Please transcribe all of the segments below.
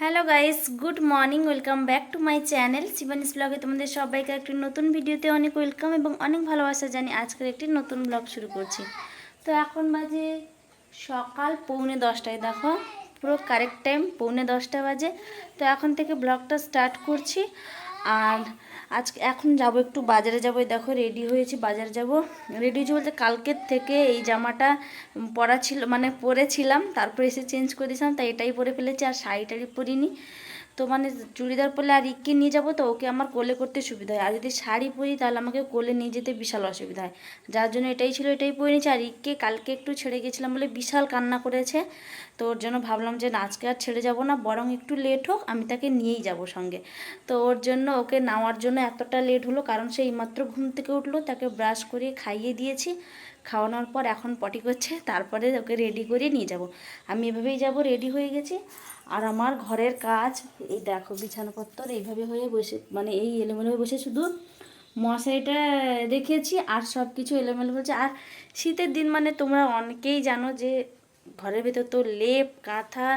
Hello guys, good morning, welcome back to my channel Shivani's ব্লগে তোমাদের সবাইকে একটি নতুন ভিডিওতে অনেক ওয়েলকাম এবং অনেক ভালোবাসা জানি আজকের একটি নতুন ব্লগ শুরু করছি। তো এখন বাজে সকাল পৌনে দশটায়, দেখো পুরো কারেক্ট টাইম পৌনে দশটা বাজে। তো এখন থেকে ব্লগটা স্টার্ট করছি। আর আজকে এখন যাব, একটু বাজারে যাব। দেখো রেডি হয়েছি, বাজারে যাব। রেডি হয়েছি বলতে কালকের থেকে এই জামাটা পরা ছিল মানে পরেছিলাম, তারপরে এসে চেঞ্জ করে দিয়েছিলাম, তাই এটাই পরে ফেলেছি, আর শাড়ি টাড়ি পরিনি। তো মানে চুড়িদার পরলে আর ইককে নিয়ে যাব তো, ওকে আমার কোলে করতে সুবিধা হয়। আর যদি শাড়ি পরি তাহলে আমাকে কোলে নিয়ে যেতে বিশাল অসুবিধা হয়। যার জন্য এটাই ছিল, এটাই পরে নিয়েছি। আর ইককে কালকে একটু ছেড়ে গেছিলাম বলে বিশাল কান্না করেছে। তো ওর জন্য ভাবলাম যে আজকে আর ছেড়ে যাব না, বরং একটু লেট হোক, আমি তাকে নিয়েই যাব সঙ্গে। তো ওর জন্য ওকে নেওয়ার জন্য এতটা লেট হলো, কারণ সে এইমাত্র ঘুম থেকে উঠল, তাকে ব্রাশ করে খাইয়ে দিয়েছি। খাওয়ানোর পর এখন পটি করছে, তারপরে ওকে রেডি করে নিয়ে যাব। আমি এভাবেই যাব রেডি হয়ে গেছি। আর আমার ঘরের কাজ, এই দেখো বিছানাপত্র এইভাবে হয়ে বসে মানে এই এলোমেলো হয়ে বসে শুধু মশারিটা রেখেছি আর সব কিছু এলোমেলো হয়েছে। আর শীতের দিন মানে তোমরা অনেকেই জানো যে ঘরের ভেতর তো লেপ, কাঁথা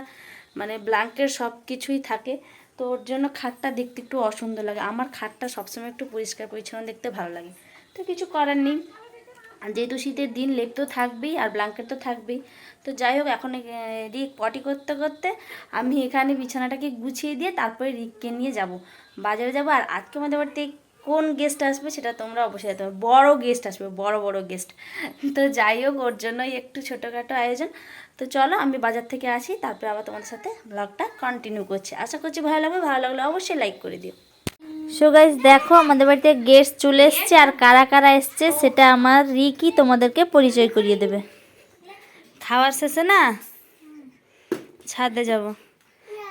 মানে ব্ল্যাঙ্কেট সব কিছুই থাকে। তো ওর জন্য খাটটা দেখতে একটু অসুন্দর লাগে। আমার খাটটা সবসময় একটু পরিষ্কার পরিচ্ছন্ন দেখতে ভালো লাগে। তো কিছু করার নেই। যেহেতু শীতের দিন, লেপ তো থাকবেই আর ব্ল্যাঙ্কেট তো থাকবেই। তো যাই হোক, এখন রিক পটি করতে করতে আমি এখানে বিছানাটাকে গুছিয়ে দিয়ে তারপরে রিককে নিয়ে যাব। বাজারে যাব আর আজকে আমাদের বাড়িতে কোন গেস্ট আসবে সেটা তোমরা অবশ্যই পারবে। বড় গেস্ট আসবে, বড় বড় গেস্ট তো যাই হোক, ওর জন্যই একটু ছোটোখাটো আয়োজন। তো চলো, আমি বাজার থেকে আসি, তারপরে আবার তোমাদের সাথে ব্লগটা কন্টিনিউ করছি। আশা করছি ভালো লাগবে, ভালো লাগলে অবশ্যই লাইক করে দিও। সো গাইজ দেখো, আমাদের বাড়িতে গেস্ট চলে এসছে, আর কারা কারা এসছে সেটা আমার রিকি তোমাদেরকে পরিচয় করিয়ে দেবে। খাওয়ার শেষে না? ছাদে যাব।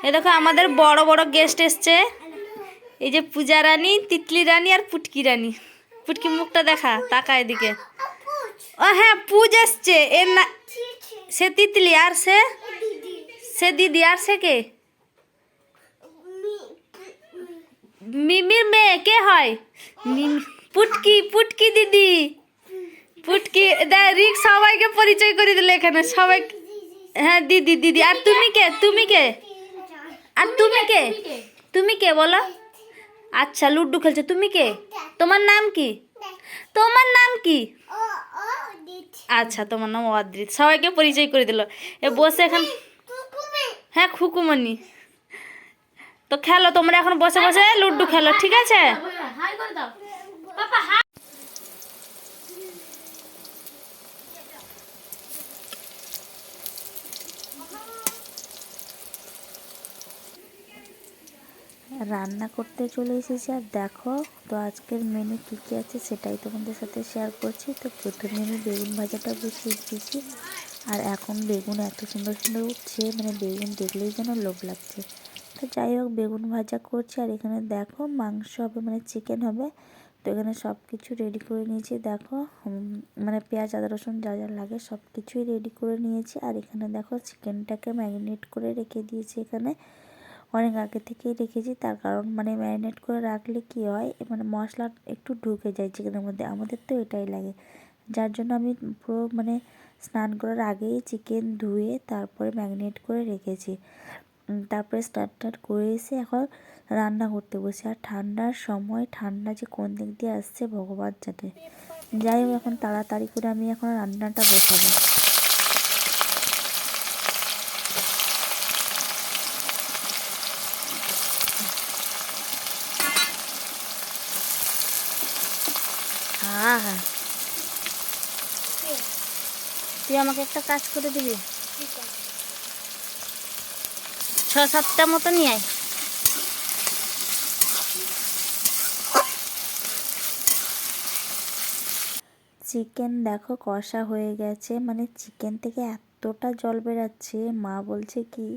এ দেখো, আমাদের বড় বড় গেস্ট এসছে। এই যে পূজা রানী, তিতলি রানী আর পুটকি রানী। পুটকি মুখটা দেখা তাকা এদিকে। ও হ্যাঁ পূজ এসছে। এর না সে তিতলি, আর সে সে দিদি, আর সে কে? মিমির মেয়ে কে হয়? পুটকি পুটকি দিদি। পুটকি রিক সবাইকে পরিচয় করে দিল এখানে। সবাই হ্যাঁ দিদি দিদি। আর তুমি কে? তুমি কে? আর তুমি কে? তুমি কে বলো? আচ্ছা লুড্ডু খেলছো। তুমি কে? তোমার নাম কি? তোমার নাম কি? আচ্ছা তোমার নাম অদ্রিত। সবাইকে পরিচয় করে দিল। এ বসে এখন হ্যাঁ খুকুমনি তো খেলো তোমরা এখন বসে বসে লুডু খেলো ঠিক আছে? রান্না করতে চলে এসেছি আর দেখো তো আজকের মেনু কী কী আছে সেটাই তোমাদের সাথে শেয়ার করছি। তো প্রথমে আমি বেগুন ভাজাটা বসিয়ে দিয়েছি। আর এখন বেগুন এত সুন্দর সুন্দর উঠছে মানে বেগুন দেখলেই যেন লোভ লাগছে। তো যাই হোক, বেগুন ভাজা করছি আর এখানে দেখো মাংস হবে মানে চিকেন হবে। তো এখানে সব কিছু রেডি করে নিয়েছি। দেখো মানে পেঁয়াজ, আদা, রসুন যা যা লাগে সব কিছুই রেডি করে নিয়েছি। আর এখানে দেখো চিকেনটাকে ম্যারিনেট করে রেখে দিয়েছি এখানে। অনেক আগে থেকেই রেখেছি, তার কারণ মানে ম্যারিনেট করে রাখলে কি হয় মানে মশলা একটু ঢুকে যায় চিকেনের মধ্যে। আমাদের তো এটাই লাগে। যার জন্য আমি পুরো মানে স্নান করার আগেই চিকেন ধুয়ে তারপরে ম্যারিনেট করে রেখেছি। তারপরে স্টার্ট টার্ট করে এসে এখন রান্না করতে বসে। আর ঠান্ডার সময় ঠান্ডা যে কোন দিক দিয়ে আসছে ভগবান জানে। যাই হোক, এখন তাড়াতাড়ি করে আমি এখন রান্নাটা বসাবো। তুই আমাকে একটা কাজ করে দিবি? ছ সাতটা মতো নিয়ে আয়। চিকেন দেখো কষা হয়ে গেছে। মানে চিকেন থেকে এতটা জল বেরাচ্ছে মা বলছে কি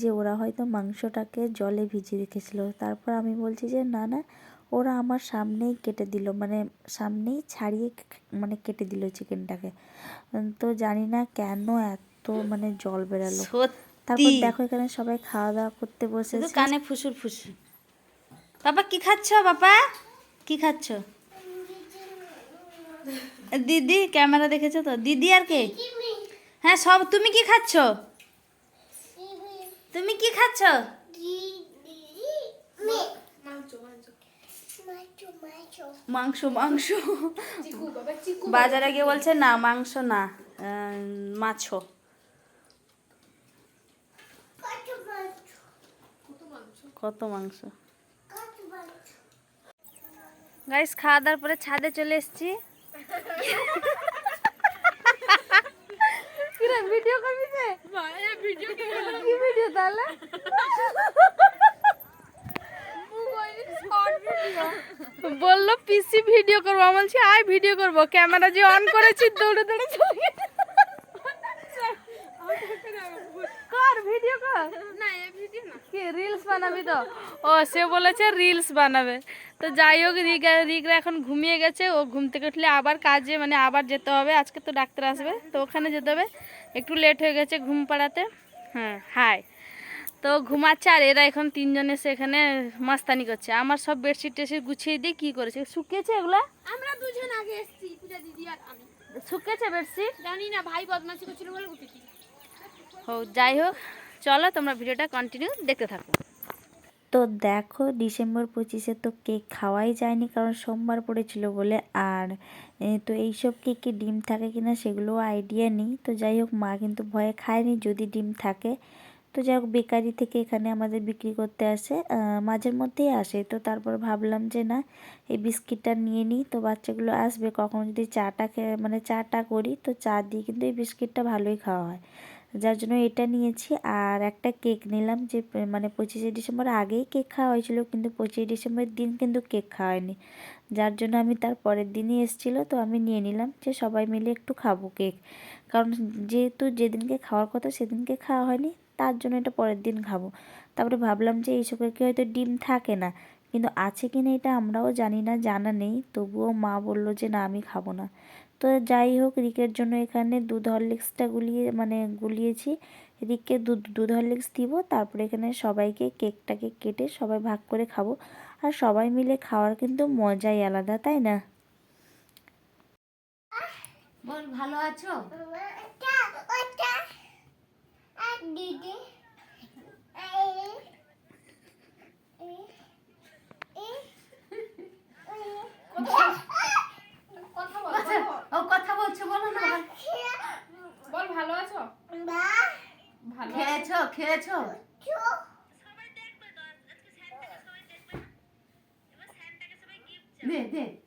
যে ওরা হয়তো মাংসটাকে জলে ভিজিয়ে রেখেছিল। তারপর আমি বলছি যে না না ওরা আমার সামনেই কেটে দিল মানে সামনেই ছাড়িয়ে মানে কেটে দিল চিকেনটাকে। তো জানি না কেন এত মানে জল বেরালো। তারপর দেখো এখানে সবাই খাওয়া দাওয়া করতে বসে কানে ফুসুর ফুসুর। বাবা কি খাচ্ছ বাবা? কি খাচ্ছ? দিদি ক্যামেরা দেখেছ তো? দিদি আর কে? হ্যাঁ সব তুমি কি খাচ্ছ? তুমি কি খাচ্ছ? মাংস মাংস। বাজারে গিয়ে বলছে না মাংস না মাছও। কত মাংস? গাইস খাওয়া দাওয়ার পরে ছাদে চলে এসেছি। ভিডিও করবি ভিডিও কি ভিডিও তাহলে? বলল পিসি ভিডিও করব। আমি বলছি আয় ভিডিও করব। ক্যামেরা যে অন করেছি দৌড়ে দৌড়ে চলে গেছে। ভিডিও কর না এই ভিডিও না কি রিলস বানাবি তো? ও সে বলেছে রিলস বানাবে। তো যাই হোক রিগা রিগরা এখন ঘুমিয়ে গেছে। ও ঘুম থেকে উঠলে আবার কাজে মানে আবার যেতে হবে। আজকে তো ডাক্তার আসবে তো ওখানে যেতে হবে। একটু লেট হয়ে গেছে ঘুম পাড়াতে। হ্যাঁ হাই তো ঘুমাচ্ছে আর এরা এখন তিনজন এসে এখানে মাস্তানি করছে। আমার সব বেডশিট টেডশিট গুছিয়ে দিয়ে কী করেছে? শুকিয়েছে এগুলা? আমরা দুজন আগে এসেছি পূজা দিদি আর আমি। শুকিয়েছে বেডশিট জানি না ভাই বদমাশি করছিল বলে উঠেছি। হোক যাই হোক। চলো তোমরা ভিডিওটা কন্টিনিউ দেখতে থাকো। তো দেখো ডিসেম্বর পঁচিশে তো কেক খাওয়াই যায়নি কারণ সোমবার পড়েছিল বলে। আর তো এইসব কেকে ডিম থাকে কিনা সেগুলো আইডিয়া নেই। তো যাই হোক, মা কিন্তু ভয়ে খায়নি যদি ডিম থাকে। তো যাই হোক, বেকারি থেকে এখানে আমাদের বিক্রি করতে আসে মাঝের মধ্যেই আসে। তো তারপর ভাবলাম যে না, এই বিস্কিটটা নিয়ে নিই। তো বাচ্চাগুলো আসবে, কখনো যদি চাটা খেয়ে মানে চাটা করি, তো চা দিয়ে কিন্তু এই বিস্কিটটা ভালোই খাওয়া হয়। যার জন্য এটা নিয়েছি। আর একটা কেক নিলাম যে মানে পঁচিশে ডিসেম্বর আগেই কেক খাওয়া হয়েছিল, কিন্তু পঁচিশে ডিসেম্বরের দিন কিন্তু কেক খাওয়া হয়নি। যার জন্য আমি তার পরের দিনই এসেছিল, তো আমি নিয়ে নিলাম যে সবাই মিলে একটু খাব কেক। কারণ যেহেতু যেদিনকে খাওয়ার কথা সেদিনকে খাওয়া হয়নি, তার জন্য এটা পরের দিন খাব। তারপরে ভাবলাম যে এইসব কেকে হয়তো ডিম থাকে না, কিন্তু আছে কি না এটা আমরাও জানি না, জানা নেই। তবুও মা বলল যে, না, আমি খাব না। তো যাই হোক রিকের জন্য এখানে দুধ হরলিক্সটা গুলিয়ে মানে গুলিয়েছি। রিককে দুধ দুধ হরলিক্স দিব তারপরে এখানে সবাইকে কেকটাকে কেটে সবাই ভাগ করে খাব। আর সবাই মিলে খাওয়ার কিন্তু মজাই আলাদা তাই না? বল ভালো আছো? কথা খেয়েছো? 네, 네.